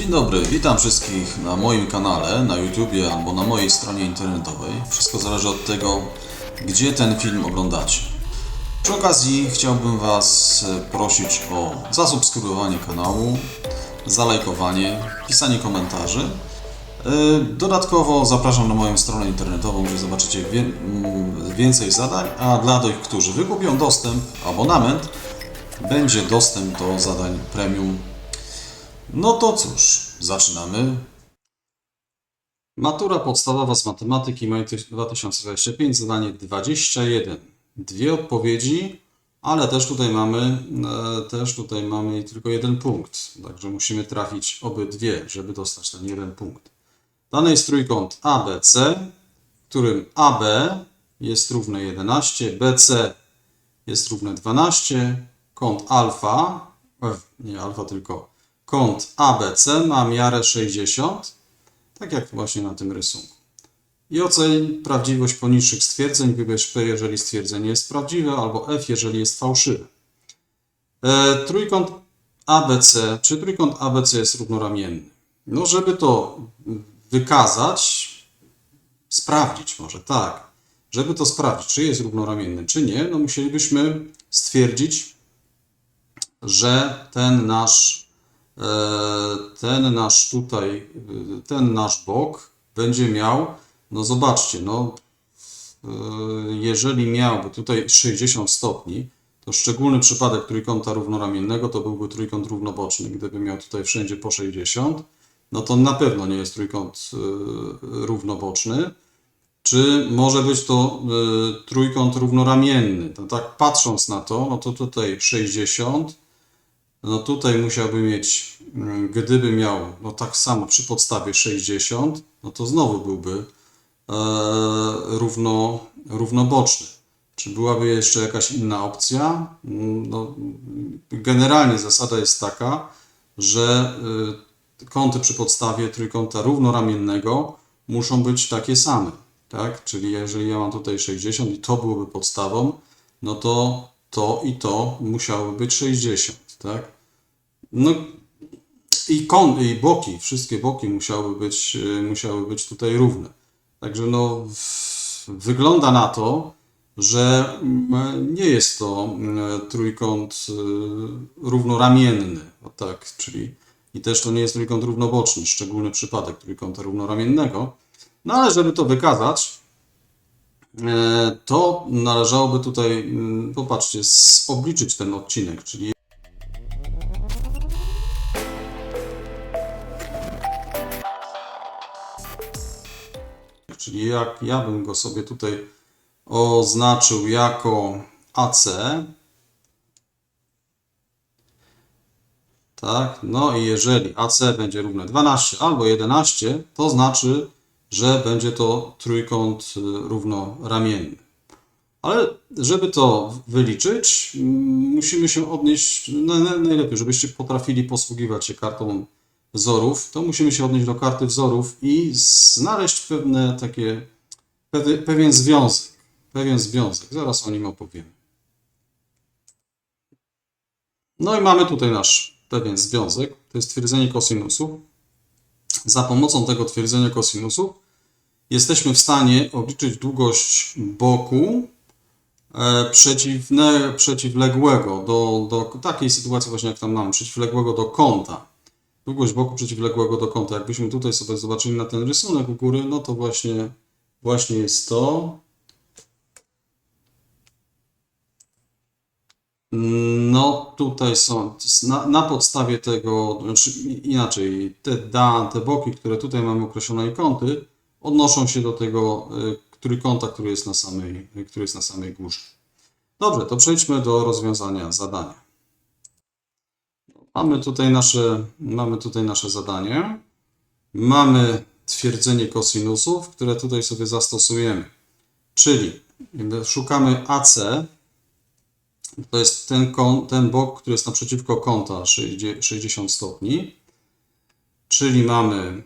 Dzień dobry, witam wszystkich na moim kanale, na YouTubie albo na mojej stronie internetowej. Wszystko zależy od tego, gdzie ten film oglądacie. Przy okazji chciałbym Was e, prosić o zasubskrybowanie kanału, zalajkowanie, pisanie komentarzy. E, Dodatkowo zapraszam na moją stronę internetową, gdzie zobaczycie mm, więcej zadań, a dla tych, którzy wykupią dostęp, abonament, będzie dostęp do zadań premium no to cóż, zaczynamy. Matura podstawowa z matematyki maj 2025, zadanie 21. Dwie odpowiedzi, ale też tutaj mamy, e, też tutaj mamy tylko jeden punkt. Także musimy trafić obydwie, żeby dostać ten jeden punkt. Dany jest trójkąt ABC, w którym AB jest równe 11, BC jest równe 12, kąt alfa, e, nie alfa, tylko kąt ABC ma miarę 60, tak jak właśnie na tym rysunku. I oceń prawdziwość poniższych stwierdzeń, wybierz P, jeżeli stwierdzenie jest prawdziwe, albo F, jeżeli jest fałszywe. E, trójkąt ABC, czy trójkąt ABC jest równoramienny? No, żeby to wykazać, sprawdzić może, tak. Żeby to sprawdzić, czy jest równoramienny, czy nie, no musielibyśmy stwierdzić, że ten nasz, ten nasz tutaj, e, ten nasz bok będzie miał, no zobaczcie, no e, jeżeli miałby tutaj 60 stopni, to szczególny przypadek trójkąta równoramiennego to byłby trójkąt równoboczny. Gdyby miał tutaj wszędzie po 60, no to na pewno nie jest trójkąt e, równoboczny. Czy może być to trójkąt równoramienny? To tak patrząc na to, no to tutaj 60, no tutaj musiałby mieć, mm, gdyby miał, no tak samo przy podstawie 60, no to znowu byłby e, równo, równoboczny. Czy byłaby jeszcze jakaś inna opcja? Mm, No, generalnie zasada jest taka, że y, kąty przy podstawie trójkąta równoramiennego muszą być takie same, tak? Czyli jeżeli ja mam tutaj 60 i to byłoby podstawą, no to to i to musiałoby być 60, tak? No i i boki, wszystkie boki musiały być, y, musiały być tutaj równe. Także no, wygląda na to, że mm, nie jest to mm, trójkąt równoramienny, tak, czyli i też to nie jest trójkąt równoboczny, szczególny przypadek trójkąta równoramiennego. No ale żeby to wykazać, e, to należałoby tutaj, mm, popatrzcie, obliczyć ten odcinek, czyli Czyli jak ja bym go sobie tutaj oznaczył jako AC. Tak, no i jeżeli AC będzie równe 12 albo 11, to znaczy, że będzie to trójkąt y, równoramienny. Ale żeby to wyliczyć, mm, musimy się odnieść, no, na- najlepiej, żebyście potrafili posługiwać się kartą wzorów, to musimy się odnieść do karty wzorów i znaleźć pewne takie, pewien związek, pewien związek. Zaraz o nim opowiemy. No i mamy tutaj nasz pewien związek, to jest twierdzenie kosinusów. Za pomocą tego twierdzenia kosinusów jesteśmy w stanie obliczyć długość boku e, przeciwne, przeciwległego do, do takiej sytuacji właśnie jak tam mamy, przeciwległego do kąta. Długość boku przeciwległego do kąta. Jakbyśmy tutaj sobie zobaczyli na ten rysunek u góry, no to właśnie, właśnie jest to. No, tutaj są na, na podstawie tego, znaczy inaczej, te, da, te boki, które tutaj mamy określone i kąty, odnoszą się do tego y, trójkąta, który jest na samej, który jest na samej górze. Dobrze, to przejdźmy do rozwiązania zadania. Mamy tutaj nasze, mamy tutaj nasze zadanie. Mamy twierdzenie kosinusów, które tutaj sobie zastosujemy. Czyli szukamy AC, to jest ten, kąt, ten bok, który jest naprzeciwko kąta 60 60 stopni. Czyli mamy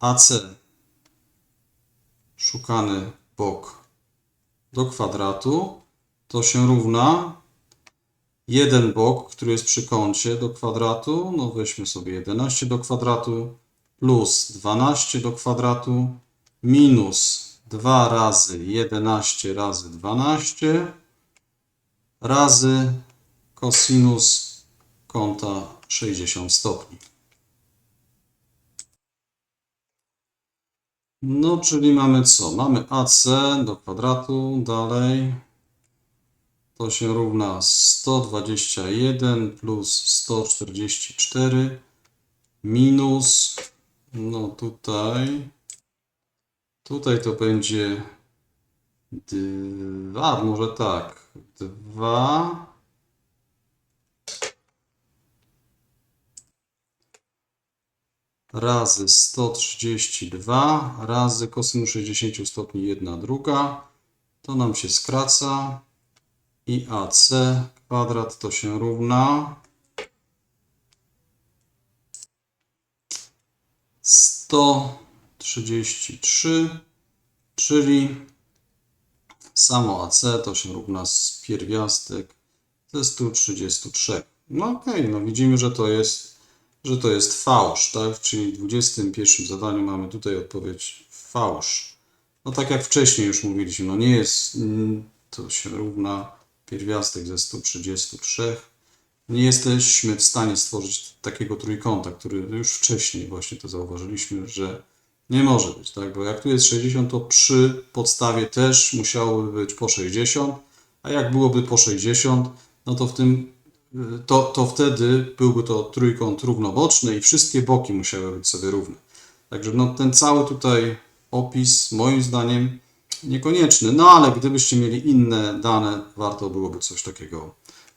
AC, szukany bok do kwadratu, to się równa jeden bok, który jest przy kącie do kwadratu, no weźmy sobie 11 do kwadratu, plus 12 do kwadratu, minus 2 razy 11 razy 12, razy kosinus kąta 60 stopni. No, czyli mamy co? Mamy AC do kwadratu, dalej. To się równa 121 plus 144 minus, no tutaj, tutaj to będzie 2, może tak, 2 razy 132 razy kosinus 60 stopni 1 druga. To nam się skraca i AC kwadrat to się równa 133, czyli samo AC to się równa z pierwiastek ze 133. No okej, no widzimy, że to jest że to jest fałsz, tak? Czyli w 21 zadaniu mamy tutaj odpowiedź fałsz. No tak jak wcześniej już mówiliśmy, no nie jest, to się równa pierwiastek ze 133. Nie jesteśmy w stanie stworzyć takiego trójkąta, który już wcześniej właśnie to zauważyliśmy, że nie może być, tak? Bo jak tu jest 60, to przy podstawie też musiałoby być po 60, a jak byłoby po 60, no to w tym to, to wtedy byłby to trójkąt równoboczny i wszystkie boki musiały być sobie równe. Także no, ten cały tutaj opis, moim zdaniem, niekonieczny. No ale gdybyście mieli inne dane, warto byłoby coś takiego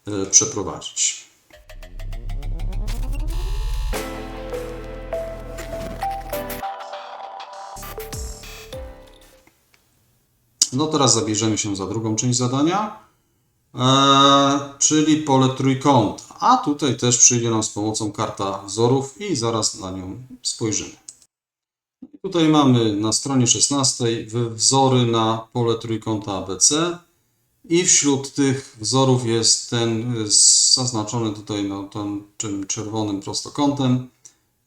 e, przeprowadzić. No teraz zabierzemy się za drugą część zadania. Eee, czyli pole trójkąta. A tutaj też przyjdzie nam z pomocą karta wzorów i zaraz na nią spojrzymy. Tutaj mamy na stronie 16 wzory na pole trójkąta ABC i wśród tych wzorów jest ten zaznaczony tutaj no, tym, czerwonym prostokątem,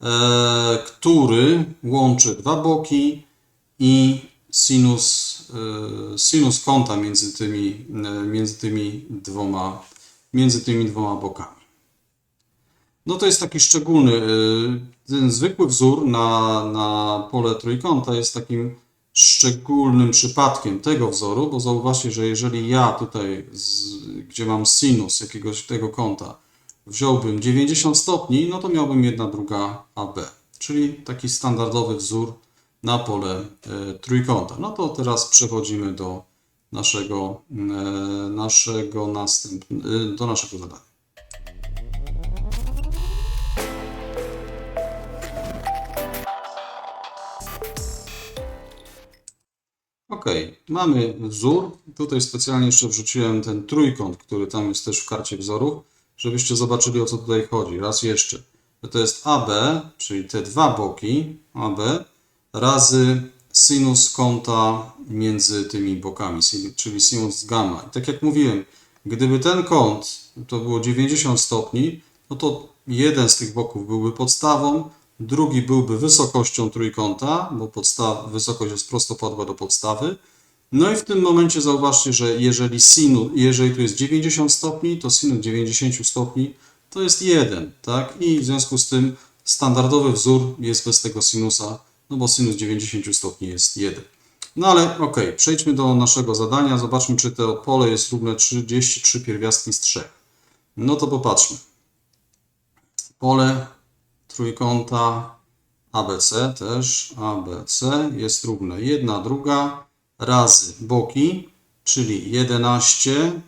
e, który łączy dwa boki i sinus, e, sinus kąta między tymi, e, między tymi dwoma, między tymi dwoma bokami. No to jest taki szczególny, e, ten zwykły wzór na, na pole trójkąta jest takim szczególnym przypadkiem tego wzoru, bo zauważcie, że jeżeli ja tutaj, z, gdzie mam sinus jakiegoś tego kąta, wziąłbym 90 stopni, no to miałbym jedna druga AB, czyli taki standardowy wzór na pole e, trójkąta. No to teraz przechodzimy do naszego, e, naszego następ, e, do naszego zadania. Ok, mamy wzór. Tutaj specjalnie jeszcze wrzuciłem ten trójkąt, który tam jest też w karcie wzorów, żebyście zobaczyli o co tutaj chodzi. Raz jeszcze. To jest AB, czyli te dwa boki AB razy sinus kąta między tymi bokami, czyli sinus gamma. I tak jak mówiłem, gdyby ten kąt to było 90 stopni, no to jeden z tych boków byłby podstawą, drugi byłby wysokością trójkąta, bo podstaw, wysokość jest prostopadła do podstawy. No i w tym momencie zauważcie, że jeżeli sinus, jeżeli tu jest 90 stopni, to sinus 90 stopni to jest 1, tak? I w związku z tym standardowy wzór jest bez tego sinusa no bo sinus 90 stopni jest 1. No ale ok, przejdźmy do naszego zadania. Zobaczmy, czy to pole jest równe 33 pierwiastki z 3. No to popatrzmy. Pole trójkąta ABC też, ABC jest równe. 1 druga razy boki, czyli 11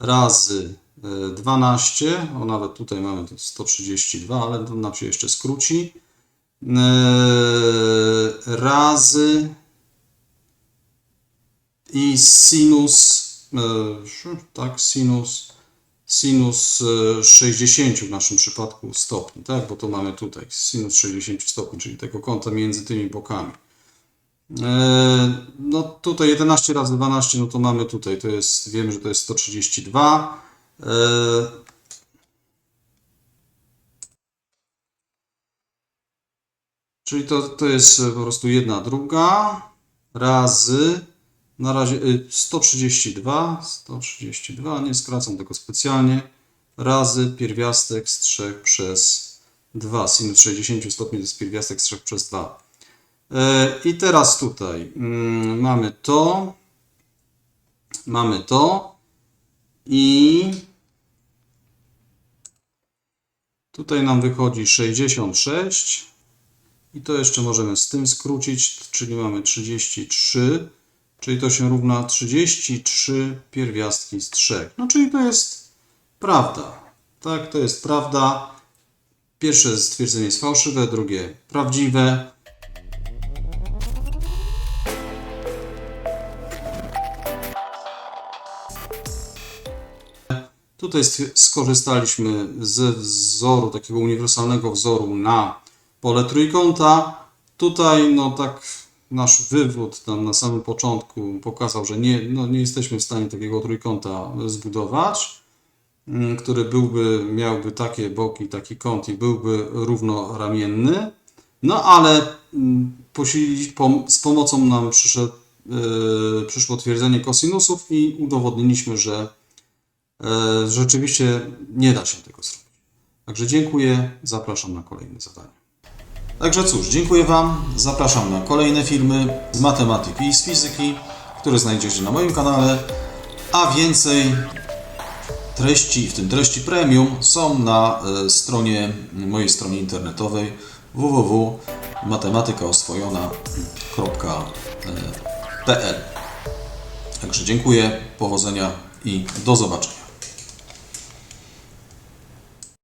razy 12, o nawet tutaj mamy 132, ale to nam się jeszcze skróci E, razy i sinus, e, tak, sinus, sinus 60 e, w naszym przypadku stopni, tak, bo to mamy tutaj sinus 60 stopni, czyli tego kąta między tymi bokami. No tutaj 11 razy 12, no to mamy tutaj, to jest, wiemy, że to jest 132, E, Czyli to, to jest e, po prostu jedna druga razy na razie y, 132, 132, nie skracam tego specjalnie, razy pierwiastek z 3 przez 2. Sinus 60 stopni to jest pierwiastek z 3 przez 2. E, I teraz tutaj mm, mamy to, mamy to i tutaj nam wychodzi 66 i to jeszcze możemy z tym skrócić, czyli mamy 33, czyli to się równa 33 pierwiastki z 3. No czyli to jest prawda. Tak, to jest prawda. Pierwsze stwierdzenie jest fałszywe, drugie prawdziwe. Tutaj skorzystaliśmy ze wzoru, takiego uniwersalnego wzoru na pole trójkąta. Tutaj, no tak, nasz wywód tam na samym początku pokazał, że nie, no, nie jesteśmy w stanie takiego trójkąta zbudować, mm, który byłby, miałby takie boki, taki kąt i byłby równoramienny. No ale mm, z pomocą nam przyszedł, yy, przyszło twierdzenie kosinusów i udowodniliśmy, że e, rzeczywiście nie da się tego zrobić. Także dziękuję, zapraszam na kolejne zadanie. Także cóż, dziękuję Wam, zapraszam na kolejne filmy z matematyki i z fizyki, które znajdziecie na moim kanale, a więcej treści, w tym treści premium, są na e, stronie, mojej stronie internetowej www.matematykaoswojona.pl Także dziękuję, powodzenia i do zobaczenia.